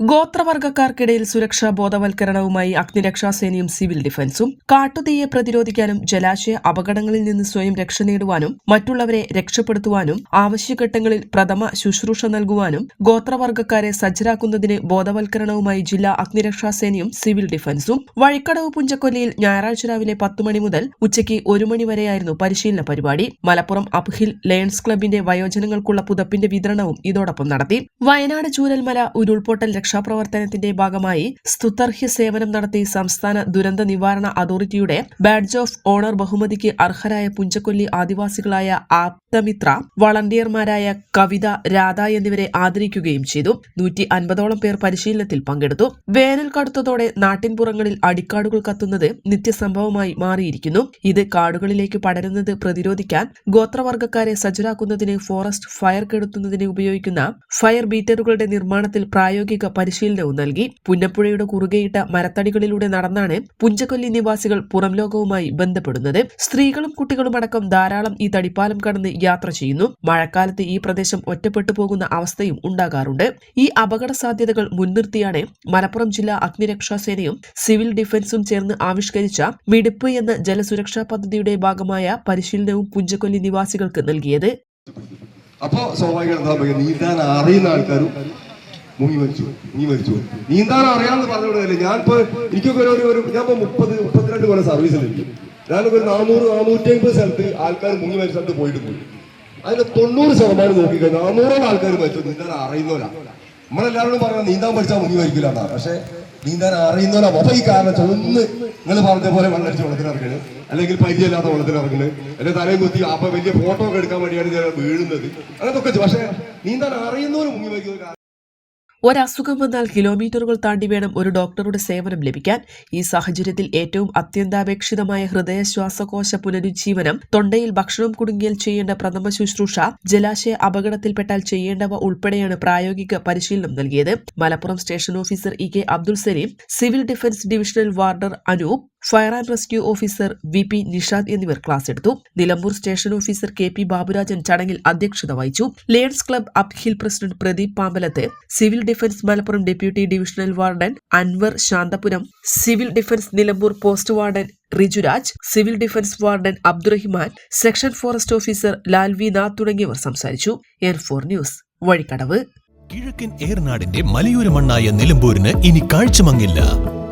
ഗോത്രവർഗക്കാർക്കിടയിൽ സുരക്ഷാ ബോധവൽക്കരണവുമായി അഗ്നിരക്ഷാസേനയും സിവിൽ ഡിഫൻസും കാട്ടുതീയെ പ്രതിരോധിക്കാനും ജലാശയ അപകടങ്ങളിൽ നിന്ന് സ്വയം രക്ഷ നേടുവാനും മറ്റുള്ളവരെ രക്ഷപ്പെടുത്തുവാനും ആവശ്യഘട്ടങ്ങളിൽ പ്രഥമ ശുശ്രൂഷ നൽകുവാനും ഗോത്രവർഗക്കാരെ സജ്ജരാക്കുന്നതിന് ബോധവൽക്കരണവുമായി ജില്ലാ അഗ്നിരക്ഷാസേനയും സിവിൽ ഡിഫൻസും വഴിക്കടവ് പുഞ്ചക്കൊല്ലിയിൽ ഞായറാഴ്ച രാവിലെ പത്ത് മണി മുതൽ ഉച്ചയ്ക്ക് ഒരു മണി വരെയായിരുന്നു പരിശീലന പരിപാടി. മലപ്പുറം അപ്ഹിൽ ലയൺസ് ക്ലബിന്റെ വയോജനങ്ങൾക്കുള്ള പുതപ്പിന്റെ വിതരണവും ഇതോടൊപ്പം നടത്തി. വയനാട് ചൂരൽമല ഉരുൾപൊട്ടൽ രക്ഷാപ്രവർത്തനത്തിന്റെ ഭാഗമായി സ്തുതർഹ്യ സേവനം നടത്തി സംസ്ഥാന ദുരന്ത നിവാരണ അതോറിറ്റിയുടെ ബാഡ്ജ് ഓഫ് ഓണർ ബഹുമതിക്ക് അർഹരായ പുഞ്ചക്കൊല്ലി ആദിവാസികളായ ആപ്തമിത്ര വളണ്ടിയർമാരായ കവിത രാധ എന്നിവരെ ആദരിക്കുകയും ചെയ്തു. നൂറ്റി അൻപതോളം പേർ പരിശീലനത്തിൽ പങ്കെടുത്തു. വേനൽ കടുത്തതോടെ നാട്ടിൻപുറങ്ങളിൽ അടിക്കാടുകൾ കത്തുന്നത് നിത്യസംഭവമായി മാറിയിരിക്കുന്നു. ഇത് കാടുകളിലേക്ക് പടരുന്നത് പ്രതിരോധിക്കാൻ ഗോത്രവർഗക്കാരെ സജ്ജരാക്കുന്നതിന് ഫോറസ്റ്റ് ഫയർ കെടുത്തുന്നതിന് ഉപയോഗിക്കുന്ന ഫയർ ബീറ്ററുകളുടെ നിർമ്മാണത്തിൽ പ്രായോഗിക പരിശീലനവും നൽകി. പുന്നപ്പുഴയുടെ കുറുകെയിട്ട മരത്തടികളിലൂടെ നടന്നാണ് പുഞ്ചക്കൊല്ലി നിവാസികൾ പുറം ലോകവുമായി ബന്ധപ്പെടുന്നത്. സ്ത്രീകളും കുട്ടികളും അടക്കം ധാരാളം ഈ തടിപ്പാലം കടന്ന് യാത്ര ചെയ്യുന്നു. മഴക്കാലത്ത് ഈ പ്രദേശം ഒറ്റപ്പെട്ടു പോകുന്ന അവസ്ഥയും ഉണ്ടാകാറുണ്ട്. ഈ അപകട സാധ്യതകൾ മുൻനിർത്തിയാണ് മലപ്പുറം ജില്ലാ അഗ്നിരക്ഷാസേനയും സിവിൽ ഡിഫൻസും ചേർന്ന് ആവിഷ്കരിച്ച മിടുപ്പ് എന്ന ജലസുരക്ഷാ പദ്ധതിയുടെ ഭാഗമായ പരിശീലനവും പുഞ്ചക്കൊല്ലി നിവാസികൾക്ക് നൽകിയത്. അപ്പോ സ്വാഭാവികം എന്താ പറയുക? നീന്താൻ അറിയുന്ന ആൾക്കാരും മുങ്ങി മരിച്ചു. മുങ്ങി മരിച്ചു. നീന്താൻ അറിയാമെന്ന് പറഞ്ഞുകൊണ്ടല്ലേ? ഞാനിപ്പോ എനിക്കൊക്കെ ഒരു ഒരു ഞാൻ ഇപ്പൊ മുപ്പത് മുപ്പത്തിരണ്ട് കൊല്ലം സർവീസിലുണ്ട് ഞാനൊക്കെ ഒരു നാനൂറ് നാനൂറ്റി അമ്പത് സ്ഥലത്ത് ആൾക്കാർ മുങ്ങി മരിച്ച സ്ഥലത്ത് പോയിട്ട് പോയി. അതിന് തൊണ്ണൂറ് ശതമാനം നോക്കിക്കഴിഞ്ഞാൽ നാനൂറോളം ആൾക്കാർ മരിച്ചു. നീന്താൻ അറിയുന്നവരാ. നമ്മളെല്ലാവരോടും പറയാം നീന്താൻ പഠിച്ചാൽ മുങ്ങി മരിക്കില്ല എന്നാണ് പക്ഷെ നീന്താൻ അറിയുന്നവരാ. അപ്പൊ ഈ കാരണം വെച്ചാൽ ഒന്ന് നിങ്ങൾ പറഞ്ഞ പോലെ വെള്ളടിച്ച് വെള്ളത്തിനിറങ്ങണ് അല്ലെങ്കിൽ പരിചയമില്ലാത്ത വെള്ളത്തിനിറങ്ങണ് അല്ലെങ്കിൽ തലയും കുത്തി അപ്പൊ വലിയ ഫോട്ടോ ഒക്കെ എടുക്കാൻ വേണ്ടിയാണ് ഞാൻ വീഴുന്നത്. അങ്ങനത്തെ ഒക്കെ പക്ഷെ നീന്താൻ അറിയുന്നവർ മുങ്ങി കാര്യം ഒരസുഖം വന്നാൽ കിലോമീറ്ററുകൾ താണ്ടി വേണം ഒരു ഡോക്ടറുടെ സേവനം ലഭിക്കാൻ. ഈ സാഹചര്യത്തിൽ ഏറ്റവും അത്യന്താപേക്ഷിതമായ ഹൃദയ ശ്വാസകോശ പുനരുജ്ജീവനം തൊണ്ടയിൽ ഭക്ഷണം കുടുങ്ങിയാൽ ചെയ്യേണ്ട പ്രഥമ ശുശ്രൂഷ ജലാശയ അപകടത്തിൽപ്പെട്ടാൽ ചെയ്യേണ്ടവ ഉൾപ്പെടെയാണ് പ്രായോഗിക പരിശീലനം നൽകിയത്. Malappuram station officer E K Abdul Saleem civil defence divisional warder Anoop fire and rescue officer V P Nishad എന്നിവർ ക്ലാസ് എടുത്തു. Nilambur station officer K P Baburajan ചടങ്ങിൽ അധ്യക്ഷത വഹിച്ചു. Ladies club uphill president Pradeep Pambalath civil defence Malappuram deputy divisional warden Anwar Santhapuram civil defence Nilambur post warden Rijuraj civil defence warden Abdurahiman section forest officer Lalvinath തുടങ്ങിയവർ സംസാരിച്ചു. N four news Vazhikkadavu. കിഴക്കൻ ഏർനാടിന്റെ മലയോര മണ്ണായ നിലമ്പൂരിന് ഇനി കാഴ്ചമങ്ങില്ല.